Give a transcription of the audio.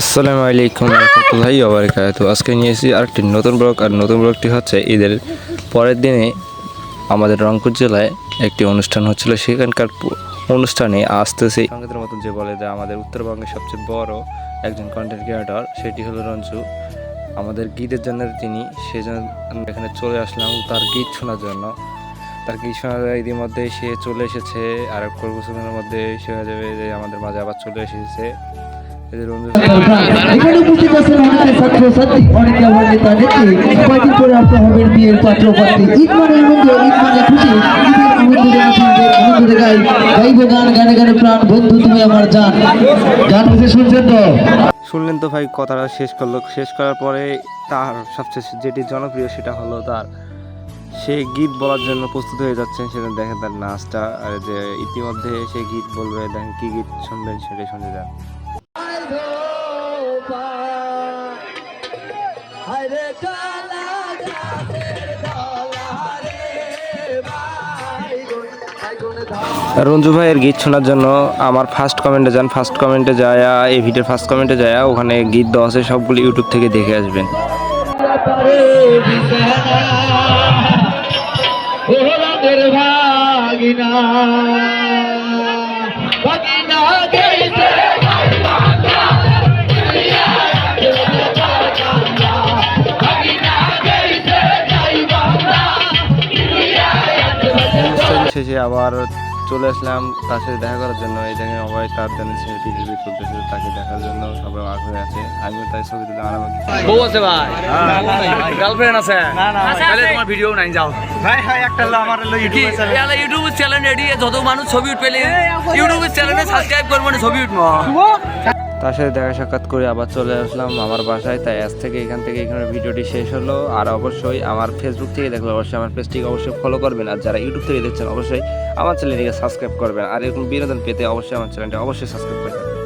আসসালামু আলাইকুম রহমতুল্লাহি ওবরাকাত আজকে নিয়েছি আরেকটি নতুন ব্লগ, আর নতুন ব্লগটি হচ্ছে ঈদের পরের দিনে আমাদের রংপুর জেলায় একটি অনুষ্ঠান হচ্ছিল। সেখানকার অনুষ্ঠানে আসতেছে সঙ্গীতের মতন যে বলে যে আমাদের উত্তরবঙ্গের সবচেয়ে বড় একজন কন্টেন্ট ক্রিয়েটর সেটি হলো রঞ্জু। আমাদের গীতের জন্য তিনি সেজন্য আমি এখানে চলে আসলাম তার গীত শোনার জন্য। তার গীত শোনার ইতিমধ্যে সে চলে এসেছে। আর কিছুদিনের মধ্যে সে হয়ে যাবে যে আমাদের মাঝে আবার চলে এসেছে। এখানে উপস্থিত আছেন অনেকে ছাত্র ছাত্রী অনেকে নেতা নেত্রী কয়েকদিন পরে বিয়ের পাত্র পাত্রী ঈদ মানে আনন্দ ঈদ মানে খুশি গাই গান গানে গানে প্রাণ বন্ধু তুমি আমার জান গান বুঝে শুনছেন তো শুনলেন তো ভাই, কথাটা শেষ করল। শেষ করার পরে তার সবচেয়ে যেটি জনপ্রিয় সেটা হলো তার সে গীত বলার জন্য প্রস্তুত হয়ে যাচ্ছেন, সেটা দেখেন তার নাচটা, আর যে ইতিমধ্যে সে গীত বলবে, দেখেন কি গীত শুনবেন সেটাই শুনে যান রঞ্জু ভাইয়ের গীত শোনার জন্য আমার ফার্স্ট কমেন্টে যান ফার্স্ট কমেন্টে যায় এই ভিডিওর ফার্স্ট কমেন্টে যায় ওখানে গীত দেওয়া আছে সবগুলো ইউটিউব থেকে দেখে আসবেন। অনুষ্ঠান শেষে আবার চলে আসলাম তার সাথে দেখা করার জন্য। এই দেখেন সবাই তার জন্য সে টিভি চলতেছে তাকে দেখার জন্য সবাই আগ্রহী আছে। আমিও তাই ছবি তুলে আরাম বউ আছে ভাই। গার্লফ্রেন্ড আছে। তাহলে তোমার ভিডিও নাই যাও। ভাই ভাই কি? ইয়ালা ইউটিউব চ্যানেল রেডি যত মানুষ ছবি উঠবে ইউটিউব চ্যানেলে সাবস্ক্রাইব করব না ছবি উঠবো। তার সাথে দেখা সাক্ষাৎ করে আবার চলে আসলাম আমার বাসায়। তাই আজ থেকে এখান থেকে এখানে ভিডিওটি শেষ হলো। আর অবশ্যই আমার ফেসবুক থেকে দেখলে অবশ্যই আমার পেজটিকে অবশ্যই ফলো করবেন। আর যারা ইউটিউব থেকে দেখছেন, অবশ্যই আমার চ্যানেলটিকে সাবস্ক্রাইব করবেন। আর এরকম বিনোদন পেতে অবশ্যই আমার চ্যানেলটি অবশ্যই সাবস্ক্রাইব করবেন